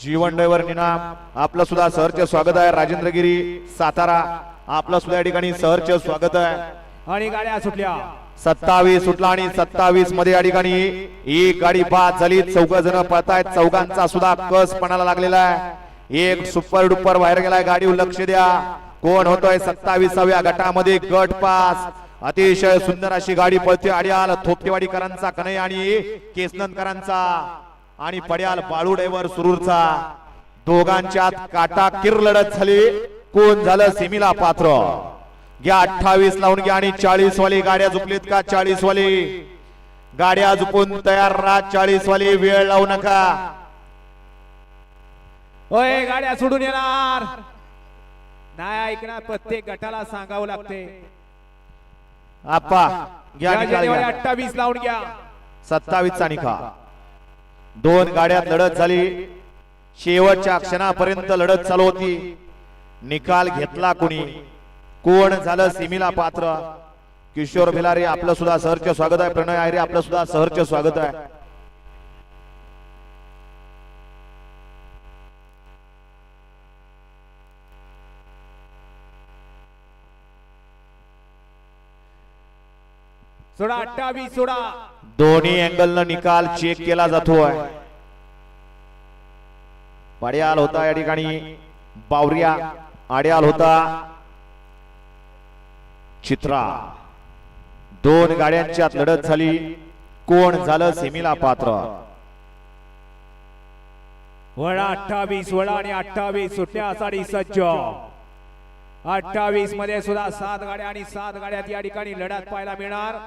जीवन driver निनाम आपलं सुद्धा सहर्ष स्वागत आहे. राजेंद्रगिरी सातारा आपलं सुद्धा या ठिकाणी सहर्ष स्वागत आहे. आणि गाड्या सुटल्या. सत्तावीस सुटला आणि सत्तावीसमध्ये या ठिकाणी ही गाडी बाद झाली. चौघ जण पळतायत. चौघांचा सुद्धा कस पणाला लागलेला आहे. एक सुपर डुपर बाहेर गेलाय. गाडीवर लक्ष द्या. कोण होतोय? सत्तावीसाव्या गटामध्ये गट पास. अतिशय सुंदर अशी गाडी पळते. आड्याल थोपटेवाडीकरांचा कन्हई आणि केसनंदकरांचा आणि पड्याल बाळू ड्रायव्हर सुरूरचा दोघांच्यात काटा किर लढत झाली. कोण झालं सेमीला पात्र? घ्या अठ्ठावीस लावून घ्या आणि चाळीस वाली गाड्या झुपलीत का चाळीस वाली गाड्या झुपून तयार राहा चाळीस वाली वेळ लावू नका. होय गाड्या सोडून येणार. नाही ऐकणार प्रत्येक गटाला सांगावं लागते घ्या. अठ्ठावीस लावून घ्या. सत्तावीस चा निकाल. दोन गाड्यात लढत झाली. शेवटच्या क्षणापर्यंत लढत चालू होती. निकाल घेतला कोणी? कोण झालं सिमीला पात्र? किशोर भिलारे आपलं सुद्धा सहर्ष स्वागत आहे. प्रणय आयरे आपलं सुद्धा सहर्ष स्वागत आहे. सोडा अठ्ठावीस सोडा. दोन्ही अँगल निकाल चेक केला जातोय. पड्याल होता या ठिकाणी. बावरिया आड्याल होता. चित्रा. दोन गाड्यांच्यात लढत झाली. कोण झालं सेमीला पात्र? वळा अठ्ठावीस वळा आणि अठ्ठावीस. सुटण्यासाठी सज्ज. अठ्ठावीसमध्ये सुद्धा सात गाड्या आणि सात गाड्यात या ठिकाणी लढत पाहायला मिळणार.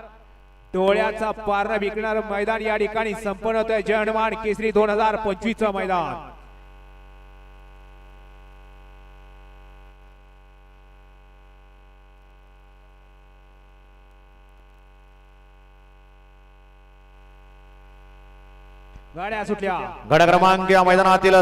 डोळ्याचा पारणं विकणार मैदान या ठिकाणी संपन्न होतंय जय हनुमान केसरी दोन हजार पंचवीस मैदान. गाड्या सुटल्या. गड क्रमांक या मैदानातील